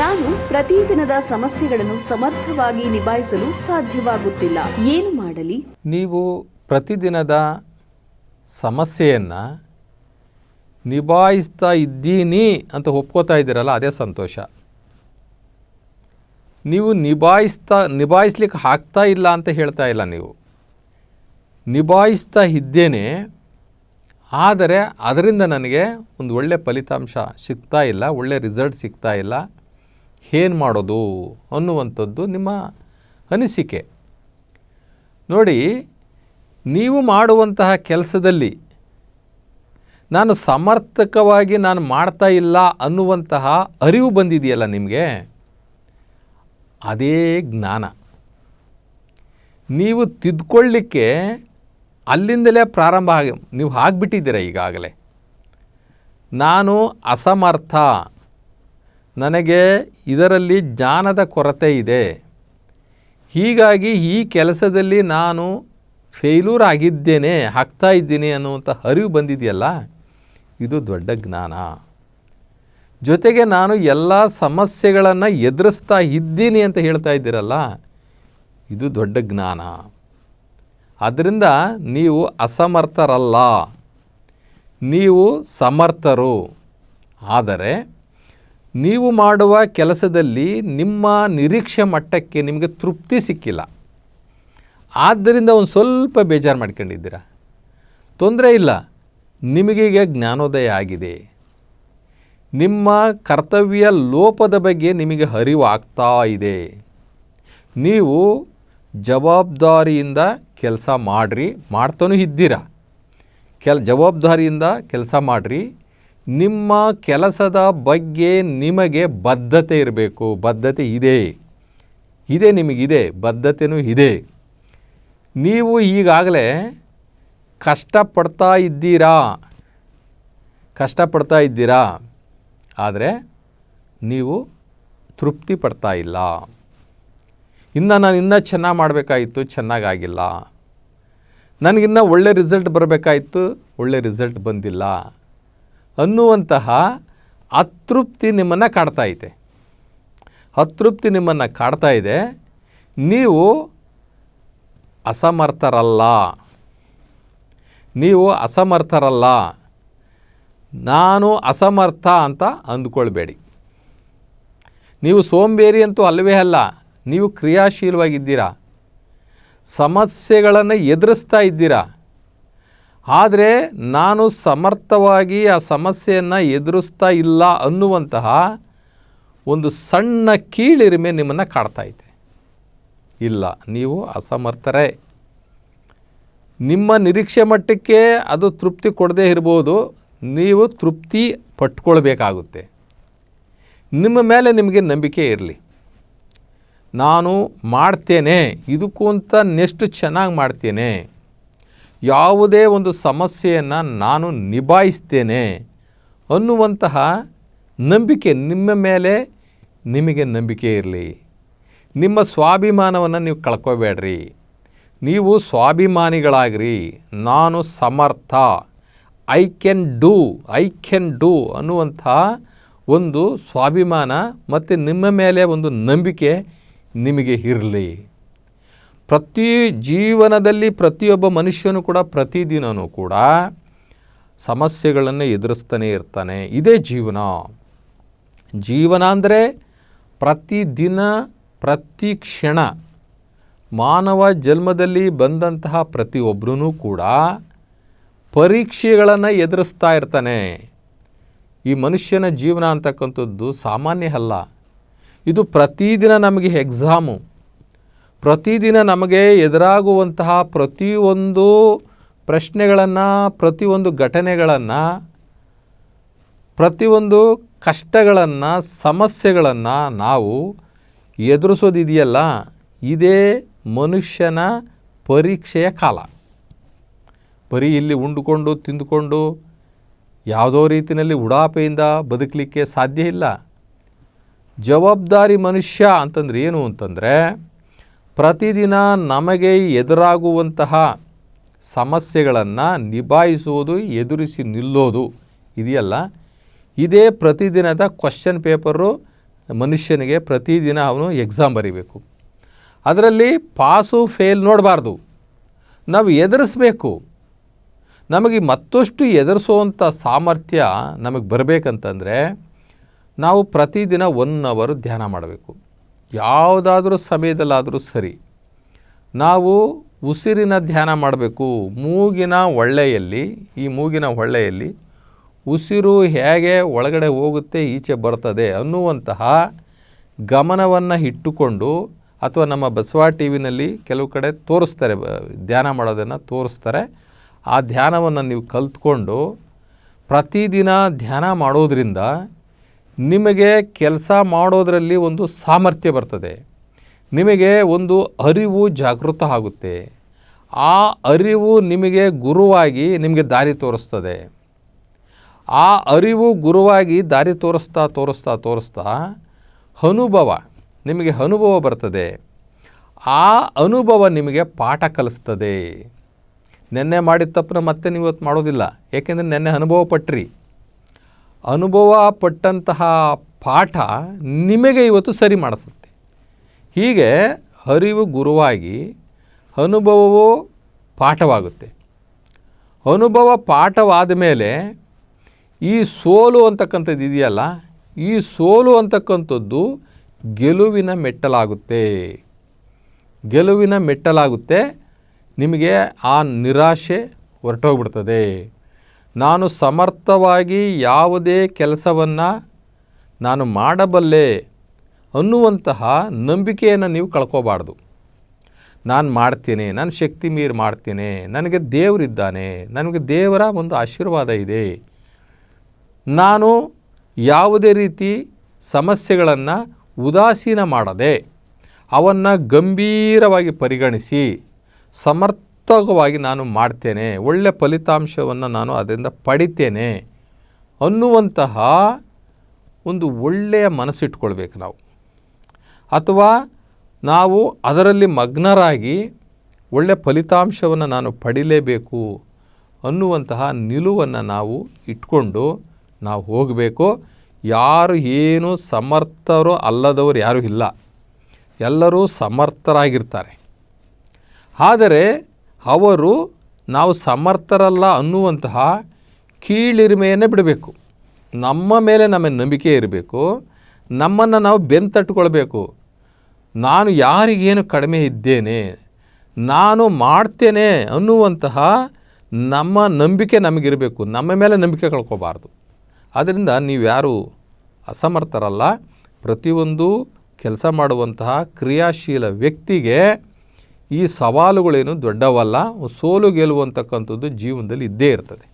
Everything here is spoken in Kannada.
ನಾನು ಪ್ರತಿದಿನದ ಸಮಸ್ಯೆಗಳನ್ನು ಸಮರ್ಥವಾಗಿ ನಿಭಾಯಿಸಲು ಸಾಧ್ಯವಾಗುತ್ತಿಲ್ಲ. ಏನು ಮಾಡಲಿ? ನೀವು ಪ್ರತಿದಿನದ ಸಮಸ್ಯೆಯನ್ನು ನಿಭಾಯಿಸ್ತಾ ಇದ್ದೀನಿ ಅಂತ ಒಪ್ಕೋತಾ ಇದ್ದೀರಲ್ಲ, ಅದೇ ಸಂತೋಷ. ನೀವು ನಿಭಾಯಿಸ್ತಾ, ನಿಭಾಯಿಸ್ಲಿಕ್ಕೆ ಆಗ್ತಾ ಇಲ್ಲ ಅಂತ ಹೇಳ್ತಾ ಇಲ್ಲ ನೀವು. ನಿಭಾಯಿಸ್ತಾ ಇದ್ದೇನೆ, ಆದರೆ ಅದರಿಂದ ನನಗೆ ಒಂದು ಒಳ್ಳೆಯ ಫಲಿತಾಂಶ ಸಿಗ್ತಾ ಇಲ್ಲ ಒಳ್ಳೆಯ ರಿಸಲ್ಟ್ ಸಿಗ್ತಾ ಇಲ್ಲ. ಏನು ಮಾಡೋದು ಅನ್ನುವಂಥದ್ದು ನಿಮ್ಮ ಅನಿಸಿಕೆ. ನೋಡಿ, ನೀವು ಮಾಡುವಂತಹ ಕೆಲಸದಲ್ಲಿ ನಾನು ಸಮರ್ಥಕವಾಗಿ ನಾನು ಮಾಡ್ತಾ ಇಲ್ಲ ಅನ್ನುವಂತಹ ಅರಿವು ಬಂದಿದೆಯಲ್ಲ ನಿಮಗೆ? ಅದೇ ಜ್ಞಾನ. ನೀವು ತಿದ್ಕೊಳ್ಳಿಕ್ಕೆ ಅಲ್ಲಿಂದಲೇ ಪ್ರಾರಂಭ ಆಗಿ ನೀವು ಆಗಿಬಿಟ್ಟಿದ್ದೀರ ಈಗಾಗಲೇ? ನಾನು ಅಸಮರ್ಥ ನನಗೆ ಇದರಲ್ಲಿ ಜ್ಞಾನದ ಕೊರತೆ ಇದೆ. ಹೀಗಾಗಿ ಈ ಕೆಲಸದಲ್ಲಿ ನಾನು ಫೇಲ್ಯೂರ್ ಆಗಿದ್ದೇನೆ, ಹಾಕ್ತಾ ಇದ್ದೀನಿ ಅನ್ನುವಂಥ ಅರಿವು ಬಂದಿದೆಯಲ್ಲ? ಇದು ದೊಡ್ಡ ಜ್ಞಾನ. ಜೊತೆಗೆ ನಾನು ಎಲ್ಲ ಸಮಸ್ಯೆಗಳನ್ನು ಎದುರಿಸ್ತಾ ಇದ್ದೀನಿ ಅಂತ ಹೇಳ್ತಾ ಇದ್ದೀರಲ್ಲ? ಇದು ದೊಡ್ಡ ಜ್ಞಾನ. ಆದ್ದರಿಂದ ನೀವು ಅಸಮರ್ಥರಲ್ಲ. ನೀವು ಸಮರ್ಥರು. ಆದರೆ ನೀವು ಮಾಡುವ ಕೆಲಸದಲ್ಲಿ ನಿಮ್ಮ ನಿರೀಕ್ಷೆ ಮಟ್ಟಕ್ಕೆ ನಿಮಗೆ ತೃಪ್ತಿ ಸಿಕ್ಕಿಲ್ಲ. ಆದ್ದರಿಂದ ಒಂದು ಸ್ವಲ್ಪ ಬೇಜಾರು ಮಾಡ್ಕೊಂಡಿದ್ದೀರ? ತೊಂದರೆ ಇಲ್ಲ. ನಿಮಗೀಗ ಜ್ಞಾನೋದಯ ಆಗಿದೆ. ನಿಮ್ಮ ಕರ್ತವ್ಯ ಲೋಪದ ಬಗ್ಗೆ ನಿಮಗೆ ಅರಿವು ಆಗ್ತಾ ಇದೆ. ನೀವು ಜವಾಬ್ದಾರಿಯಿಂದ ಕೆಲಸ ಮಾಡಿರಿ, ಮಾಡ್ತಾನೂ ಇದ್ದೀರಾ. ಕೆಲ, ಜವಾಬ್ದಾರಿಯಿಂದ ಕೆಲಸ ಮಾಡಿರಿ ನಿಮ್ಮ ಕೆಲಸದ ಬಗ್ಗೆ ನಿಮಗೆ ಬದ್ಧತೆ ಇರಬೇಕು. ಬದ್ಧತೆ ಇದೆ. ಇದೆ ನಿಮಗಿದೆ. ಬದ್ಧತೆಯೂ ಇದೆ. ನೀವು ಈಗಾಗಲೇ ಕಷ್ಟಪಡ್ತಾ ಇದ್ದೀರಾ? ಕಷ್ಟಪಡ್ತಾ ಇದ್ದೀರಾ? ಆದರೆ ನೀವು ತೃಪ್ತಿ ಪಡ್ತಾ ಇಲ್ಲ. ಇನ್ನು ನಾನು ಇನ್ನೂ ಚೆನ್ನಾಗಿ ಮಾಡಬೇಕಾಯಿತು, ಚೆನ್ನಾಗಾಗಿಲ್ಲ. ನನಗಿನ್ನೂ ಒಳ್ಳೆ ರಿಸಲ್ಟ್ ಬರಬೇಕಾಯಿತು, ಒಳ್ಳೆ ರಿಸಲ್ಟ್ ಬಂದಿಲ್ಲ. ಅನ್ನುವಂತಹ ಅತೃಪ್ತಿ ನಿಮ್ಮನ್ನು ಕಾಡ್ತಾ ಇದೆ ಅತೃಪ್ತಿ ನಿಮ್ಮನ್ನು ಕಾಡ್ತಾ ಇದೆ. ನೀವು ಅಸಮರ್ಥರಲ್ಲ. ನೀವು ಅಸಮರ್ಥರಲ್ಲ. ನಾನು ಅಸಮರ್ಥ ಅಂತ ಅಂದ್ಕೊಳ್ಬೇಡಿ. ನೀವು ಸೋಂಬೇರಿ ಅಂತೂ ಅಲ್ಲವೇ ಅಲ್ಲ, ನೀವು ಕ್ರಿಯಾಶೀಲವಾಗಿದ್ದೀರಾ. ಸಮಸ್ಯೆಗಳನ್ನು ಎದುರಿಸ್ತಾ ಇದ್ದೀರಾ. ಆದರೆ ನಾನು ಸಮರ್ಥವಾಗಿ ಆ ಸಮಸ್ಯೆಯನ್ನು ಎದುರಿಸ್ತಾ ಇಲ್ಲ ಅನ್ನುವಂತಹ ಒಂದು ಸಣ್ಣ ಕೀಳಿರಿಮೆ ನಿಮ್ಮನ್ನು ಇದೆ ಇಲ್ಲ, ನೀವು ಅಸಮರ್ಥರೇ. ನಿಮ್ಮ ನಿರೀಕ್ಷೆ ಮಟ್ಟಕ್ಕೆ ಅದು ತೃಪ್ತಿ ಕೊಡದೇ ಇರ್ಬೋದು, ನೀವು ತೃಪ್ತಿ ಪಟ್ಕೊಳ್ಬೇಕಾಗುತ್ತೆ. ನಿಮ್ಮ ಮೇಲೆ ನಿಮಗೆ ನಂಬಿಕೆ ಇರಲಿ. ನಾನು ಮಾಡ್ತೇನೆ, ಇದಕ್ಕೂ ಅಂತ ನೆಷ್ಟು ಚೆನ್ನಾಗಿ ಮಾಡ್ತೇನೆ. ಯಾವುದೇ ಒಂದು ಸಮಸ್ಯೆಯನ್ನು ನಾನು ನಿಭಾಯಿಸ್ತೇನೆ ಅನ್ನುವಂತಹ ನಂಬಿಕೆ ನಿಮ್ಮ ಮೇಲೆ ನಿಮಗೆ ನಂಬಿಕೆ ಇರಲಿ. ನಿಮ್ಮ ಸ್ವಾಭಿಮಾನವನ್ನು ನೀವು ಕಳ್ಕೊಬೇಡ್ರಿ. ನೀವು ಸ್ವಾಭಿಮಾನಿಗಳಾಗ್ರಿ. ನಾನು ಸಮರ್ಥ. I can do I can do ಅನ್ನುವಂಥ ಒಂದು ಸ್ವಾಭಿಮಾನ ಮತ್ತು ನಿಮ್ಮ ಮೇಲೆ ಒಂದು ನಂಬಿಕೆ ನಿಮಗೆ ಇರಲಿ. ಪ್ರತಿ ಜೀವನದಲ್ಲಿ ಪ್ರತಿಯೊಬ್ಬ ಮನುಷ್ಯನು ಕೂಡ ಪ್ರತಿದಿನವೂ ಕೂಡ ಸಮಸ್ಯೆಗಳನ್ನು ಎದುರಿಸ್ತಾನೆ ಇರ್ತಾನೆ. ಇದೇ ಜೀವನ. ಜೀವನ ಅಂದರೆ ಪ್ರತಿದಿನ, ಪ್ರತಿ ಕ್ಷಣ ಮಾನವ ಜನ್ಮದಲ್ಲಿ ಬಂದಂತಹ ಪ್ರತಿಯೊಬ್ಬರೂ ಕೂಡ ಪರೀಕ್ಷೆಗಳನ್ನು ಎದುರಿಸ್ತಾ ಇರ್ತಾನೆ. ಈ ಮನುಷ್ಯನ ಜೀವನ ಅಂತಕ್ಕಂಥದ್ದು ಸಾಮಾನ್ಯ ಅಲ್ಲ. ಇದು ಪ್ರತಿದಿನ ನಮಗೆ ಎಕ್ಸಾಮು ಪ್ರತಿದಿನ ನಮಗೆ ಎದುರಾಗುವಂತಹ ಪ್ರತಿಯೊಂದು ಪ್ರಶ್ನೆಗಳನ್ನು, ಪ್ರತಿಯೊಂದು ಘಟನೆಗಳನ್ನು, ಪ್ರತಿಯೊಂದು ಕಷ್ಟಗಳನ್ನು, ಸಮಸ್ಯೆಗಳನ್ನು ನಾವು ಎದುರಿಸೋದಿದೆಯಲ್ಲ, ಇದೇ ಮನುಷ್ಯನ ಪರೀಕ್ಷೆಯ ಕಾಲ. ಬರೀ ಇಲ್ಲಿ ಉಂಡುಕೊಂಡು, ತಿಂದುಕೊಂಡು, ಯಾವುದೋ ರೀತಿಯಲ್ಲಿ ಉಡಾಪೆಯಿಂದ ಬದುಕಲಿಕ್ಕೆ ಸಾಧ್ಯ ಇಲ್ಲ. ಜವಾಬ್ದಾರಿ ಮನುಷ್ಯ ಅಂತಂದ್ರೆ ಏನು ಅಂತಂದರೆ ಪ್ರತಿದಿನ ನಮಗೆ ಎದುರಾಗುವಂತಹ ಸಮಸ್ಯೆಗಳನ್ನು ನಿಭಾಯಿಸುವುದು ಎದುರಿಸಿ ನಿಲ್ಲೋದು ಇದೆಯಲ್ಲ? ಇದೇ ಪ್ರತಿದಿನದ ಕ್ವಶನ್ ಪೇಪರು ಮನುಷ್ಯನಿಗೆ ಪ್ರತಿದಿನ ಅವನು ಎಕ್ಸಾಮ್ ಬರೀಬೇಕು. ಅದರಲ್ಲಿ ಪಾಸು ಫೇಲ್ ನೋಡಬಾರ್ದು. ನಾವು ಎದುರಿಸ್ಬೇಕು. ನಮಗೆ ಮತ್ತಷ್ಟು ಎದುರಿಸುವಂಥ ಸಾಮರ್ಥ್ಯ ನಮಗೆ ಬರಬೇಕಂತಂದರೆ ನಾವು ಪ್ರತಿದಿನ ಒನ್ ಅವರು ಧ್ಯಾನ ಮಾಡಬೇಕು. ಯಾವುದಾದ್ರೂ ಸಮಯದಲ್ಲಾದರೂ ಸರಿ ನಾವು ಉಸಿರಿನ ಧ್ಯಾನ ಮಾಡಬೇಕು. ಮೂಗಿನ ಒಳ್ಳೆಯಲ್ಲಿ, ಈ ಮೂಗಿನ ಒಳ್ಳೆಯಲ್ಲಿ ಉಸಿರು ಹೇಗೆ ಒಳಗಡೆ ಹೋಗುತ್ತೆ, ಈಚೆ ಬರ್ತದೆ ಅನ್ನುವಂತಹ ಗಮನವನ್ನು ಇಟ್ಟುಕೊಂಡು ಅಥವಾ ನಮ್ಮ ಬಸವ ಟಿ ವಿನಲ್ಲಿ ಕೆಲವು ಕಡೆ ತೋರಿಸ್ತಾರೆ, ಧ್ಯಾನ ಮಾಡೋದನ್ನು ತೋರಿಸ್ತಾರೆ. ಆ ಧ್ಯಾನವನ್ನು ನೀವು ಕಲ್ತ್ಕೊಂಡು ಪ್ರತಿದಿನ ಧ್ಯಾನ ಮಾಡೋದ್ರಿಂದ ನಿಮಗೆ ಕೆಲಸ ಮಾಡೋದರಲ್ಲಿ ಒಂದು ಸಾಮರ್ಥ್ಯ ಬರ್ತದೆ. ನಿಮಗೆ ಒಂದು ಅರಿವು ಜಾಗೃತ ಆಗುತ್ತೆ. ಆ ಅರಿವು ನಿಮಗೆ ಗುರುವಾಗಿ ನಿಮಗೆ ದಾರಿ ತೋರಿಸ್ತದೆ. ಆ ಅರಿವು ಗುರುವಾಗಿ ದಾರಿ ತೋರಿಸ್ತಾ ತೋರಿಸ್ತಾ ತೋರಿಸ್ತಾ ಅನುಭವ ನಿಮಗೆ ಅನುಭವ ಬರ್ತದೆ. ಆ ಅನುಭವ ನಿಮಗೆ ಪಾಠ ಕಲಿಸ್ತದೆ. ನೆನ್ನೆ ಮಾಡಿದ ತಪ್ಪನ್ನ ಮತ್ತೆ ನೀವು ಇವತ್ತು ಮಾಡೋದಿಲ್ಲ. ಏಕೆಂದರೆ ನೆನ್ನೆ ಅನುಭವ ಪಟ್ರಿ. ಅನುಭವ ಪಟ್ಟಂತಹ ಪಾಠ ನಿಮಗೆ ಇವತ್ತು ಸರಿ ಮಾಡಿಸುತ್ತೆ. ಹೀಗೆ ಅರಿವು ಗುರುವಾಗಿ ಅನುಭವವು ಪಾಠವಾಗುತ್ತೆ. ಅನುಭವ ಪಾಠವಾದ ಮೇಲೆ ಈ ಸೋಲು ಅಂತಕ್ಕಂಥದ್ದು ಇದೆಯಲ್ಲ, ಈ ಸೋಲು ಅಂತಕ್ಕಂಥದ್ದು ಗೆಲುವಿನ ಮೆಟ್ಟಲಾಗುತ್ತೆ. ಗೆಲುವಿನ ಮೆಟ್ಟಲಾಗುತ್ತೆ, ನಿಮಗೆ ಆ ನಿರಾಶೆ ಹೊರಟೋಗ್ಬಿಡ್ತದೆ. ನಾನು ಸಮರ್ಥವಾಗಿ ಯಾವುದೇ ಕೆಲಸವನ್ನು ನಾನು ಮಾಡಬಲ್ಲೆ ಅನ್ನುವಂತಹ ನಂಬಿಕೆಯನ್ನು ನೀವು ಕಳ್ಕೋಬಾರ್ದು. ನಾನು ಮಾಡ್ತೀನಿ ನನ್ನ ಶಕ್ತಿ ಮೀರಿ ಮಾಡ್ತೀನಿ, ನನಗೆ ದೇವರಿದ್ದಾನೆ ನನಗೆ ದೇವರ ಒಂದು ಆಶೀರ್ವಾದ ಇದೆ. ನಾನು ಯಾವುದೇ ರೀತಿ ಸಮಸ್ಯೆಗಳನ್ನು ಉದಾಸೀನ ಮಾಡದೆ ಅವನ್ನು ಗಂಭೀರವಾಗಿ ಪರಿಗಣಿಸಿ ಸಮರ್ಥಕವಾಗಿ ನಾನು ಮಾಡ್ತೇನೆ ಒಳ್ಳೆಯ ಫಲಿತಾಂಶವನ್ನು ನಾನು ಅದರಿಂದ ಪಡಿತೇನೆ ಅನ್ನುವಂತಹ ಒಂದು ಒಳ್ಳೆಯ ಮನಸ್ಸಿಟ್ಕೊಳ್ಬೇಕು ನಾವು. ಅಥವಾ ನಾವು ಅದರಲ್ಲಿ ಮಗ್ನರಾಗಿ ಒಳ್ಳೆಯ ಫಲಿತಾಂಶವನ್ನು ನಾನು ಪಡಿಲೇಬೇಕು ಅನ್ನುವಂತಹ ನಿಲುವನ್ನು ನಾವು ಇಟ್ಕೊಂಡು ನಾವು ಹೋಗಬೇಕು. ಯಾರು ಏನು ಸಮರ್ಥರು ಅಲ್ಲದವರು ಯಾರೂ ಇಲ್ಲ. ಎಲ್ಲರೂ ಸಮರ್ಥರಾಗಿರ್ತಾರೆ. ಆದರೆ ಅವರು ನಾವು ಸಮರ್ಥರಲ್ಲ ಅನ್ನುವಂತಹ ಕೀಳಿರಿಮೆಯನ್ನು ಬಿಡಬೇಕು. ನಮ್ಮ ಮೇಲೆ ನಮ್ಮ ನಂಬಿಕೆ ಇರಬೇಕು. ನಮ್ಮನ್ನು ನಾವು ಬೆಂತಟ್ಟುಕೊಳ್ಬೇಕು ನಾನು ಯಾರಿಗೇನು ಕಡಿಮೆ ಇದ್ದೇನೆ, ನಾನು ಮಾಡ್ತೇನೆ ಅನ್ನುವಂತಹ ನಮ್ಮ ನಂಬಿಕೆ ನಮಗಿರಬೇಕು. ನಮ್ಮ ಮೇಲೆ ನಂಬಿಕೆ ಕಳ್ಕೊಬಾರ್ದು. ಆದ್ದರಿಂದ ನೀವ್ಯಾರು ಅಸಮರ್ಥರಲ್ಲ. ಪ್ರತಿಯೊಂದು ಕೆಲಸ ಮಾಡುವಂತಹ ಕ್ರಿಯಾಶೀಲ ವ್ಯಕ್ತಿಗೆ ಈ ಸವಾಲುಗಳೇನು ದೊಡ್ಡವಲ್ಲ ಸೋಲು ಗೆಲ್ಲುವಂತಕ್ಕಂಥದ್ದು ಜೀವನದಲ್ಲಿ ಇದ್ದೇ ಇರ್ತದೆ.